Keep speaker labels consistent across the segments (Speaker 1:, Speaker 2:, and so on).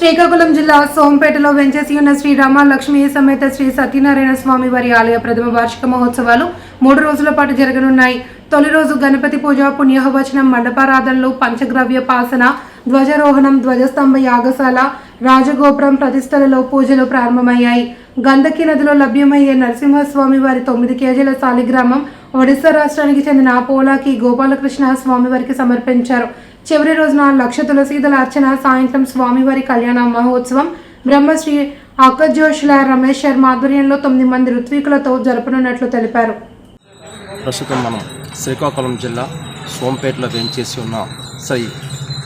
Speaker 1: శ్రీకాకుళం జిల్లా సోంపేటలో వెంచేసి ఉన్న శ్రీ రామలక్ష్మి సమేత శ్రీ సత్యనారాయణ స్వామి వారి ఆలయ ప్రథమ వార్షిక మహోత్సవాలు మూడు రోజుల పాటు జరగనున్నాయి. తొలి రోజు గణపతి పూజ పుణ్యహవచనం మండపారాధనలు పంచగ్రవ్య పాసన ధ్వజారోహణం ధ్వజస్తంభ యాగశాల రాజగోపురం ప్రతిష్టలలో పూజలు ప్రారంభమయ్యాయి. గంధకి నదిలో లభ్యమయ్యే నరసింహస్వామి వారి తొమ్మిది కేజీల సాలిగ్రామం ఒడిశా రాష్ట్రానికి చెందిన పోలాకి గోపాలకృష్ణ స్వామివారికి సమర్పించారు. చివరి రోజున లక్ష తులసీదల అర్చన సాయంత్రం స్వామివారి కళ్యాణ మహోత్సవం బ్రహ్మశ్రీ అక్కజోషుల రమేష్ శర్మ ఆధ్వర్యంలో తొమ్మిది మంది ఋత్వికులతో జరపనున్నట్లు తెలిపారు.
Speaker 2: ప్రస్తుతం మనం శ్రీకాకుళం జిల్లా సోంపేటలో వేంచేసి ఉన్న శ్రీ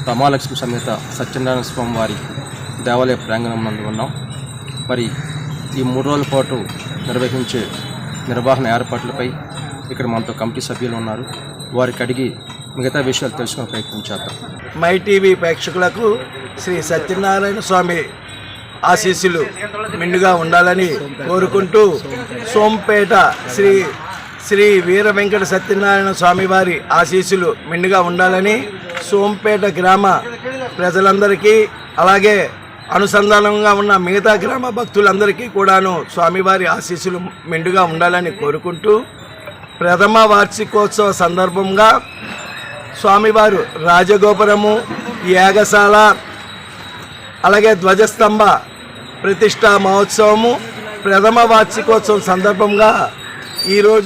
Speaker 2: రమాలక్ష్మి సమేత సత్యనారాయణ స్వామి వారి దేవాలయ ప్రాంగణం నందు ఉన్నాం. మరి ఈ మూడు రోజుల పాటు నిర్వహించే నిర్వహణ ఏర్పాట్లపై ఇక్కడ మనతో కమిటీ సభ్యులు ఉన్నారు. వారికి అడిగి మిగతా విషయాలు తెలుసుకునే ప్రయత్నం చేద్దాం.
Speaker 3: మై టీవీ ప్రేక్షకులకు శ్రీ సత్యనారాయణ స్వామి ఆశీస్సులు మెండుగా ఉండాలని కోరుకుంటూ సోంపేట శ్రీ శ్రీ వీర వెంకట సత్యనారాయణ స్వామివారి ఆశీస్సులు మెండుగా ఉండాలని సోంపేట గ్రామ ప్రజలందరికీ అలాగే అనుసంధానంగా ఉన్న మిగతా గ్రామ భక్తులందరికీ కూడాను స్వామివారి ఆశీస్సులు మెండుగా ఉండాలని కోరుకుంటూ ప్రథమ వార్షికోత్సవ సందర్భంగా స్వామివారు రాజగోపురము యాగశాల అలాగే ధ్వజస్తంభ ప్రతిష్టా మహోత్సవము ప్రథమ వార్షికోత్సవం సందర్భంగా ఈరోజు